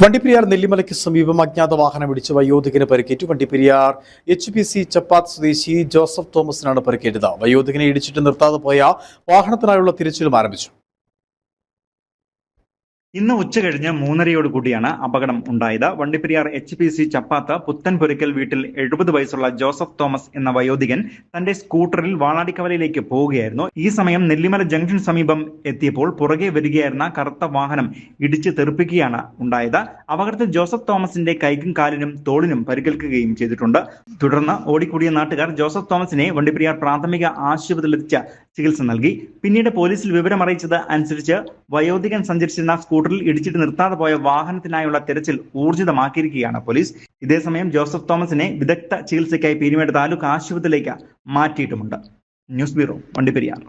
വണ്ടിപ്പെരിയാർ നെല്ലിമലയ്ക്ക് സമീപം അജ്ഞാത വാഹനം ഇടിച്ച് വയോധികന് പരിക്കേറ്റു. Vandiperiyar H P C Chappath സ്വദേശി ജോസഫ് തോമസിനാണ് പരിക്കേറ്റത്. വയോധികനെ ഇടിച്ചിട്ട് നിർത്താതെ പോയ വാഹനത്തിനായുള്ള തിരച്ചിലും ആരംഭിച്ചു. ഇന്ന് ഉച്ച കഴിഞ്ഞ് മൂന്നരയോട് കൂടിയാണ് അപകടം ഉണ്ടായത്. Vandiperiyar H P C Chappath Puthenpurakkal വീട്ടിൽ എഴുപത് വയസ്സുള്ള ജോസഫ് തോമസ് എന്ന വയോധികൻ തന്റെ സ്കൂട്ടറിൽ വാളാടിക്കവലയിലേക്ക് പോവുകയായിരുന്നു. ഈ സമയം നെല്ലിമല ജംഗ്ഷൻ സമീപം എത്തിയപ്പോൾ പുറകെ വരികയായിരുന്ന കറുത്ത വാഹനം ഇടിച്ച് തെറിപ്പിക്കുകയാണ് ഉണ്ടായത്. അപകടത്തിൽ ജോസഫ് തോമസിന്റെ കൈക്കും കാലിനും തോളിനും പരിക്കേൽക്കുകയും ചെയ്തിട്ടുണ്ട്. തുടർന്ന് ഓടിക്കൂടിയ നാട്ടുകാർ ജോസഫ് തോമസിനെ വണ്ടിപ്പെരിയാർ പ്രാഥമിക ആശുപത്രിയിലെത്തിച്ച ചികിത്സ നൽകി. പിന്നീട് പോലീസിൽ വിവരം അറിയിച്ചത് അനുസരിച്ച് വയോധികൻ സഞ്ചരിച്ചിരുന്ന സ്കൂട്ടറിൽ ഇടിച്ചിട്ട് നിർത്താതെ പോയ വാഹനത്തിനായുള്ള തെരച്ചിൽ ഊർജിതമാക്കിയിരിക്കുകയാണ് പോലീസ്. ഇതേസമയം ജോസഫ് തോമസിനെ വിദഗ്ധ ചികിത്സയ്ക്കായി പീരുമേട് താലൂക്ക് ആശുപത്രിയിലേക്ക് മാറ്റിയിട്ടുമുണ്ട്. News bureau Vandiperiyar.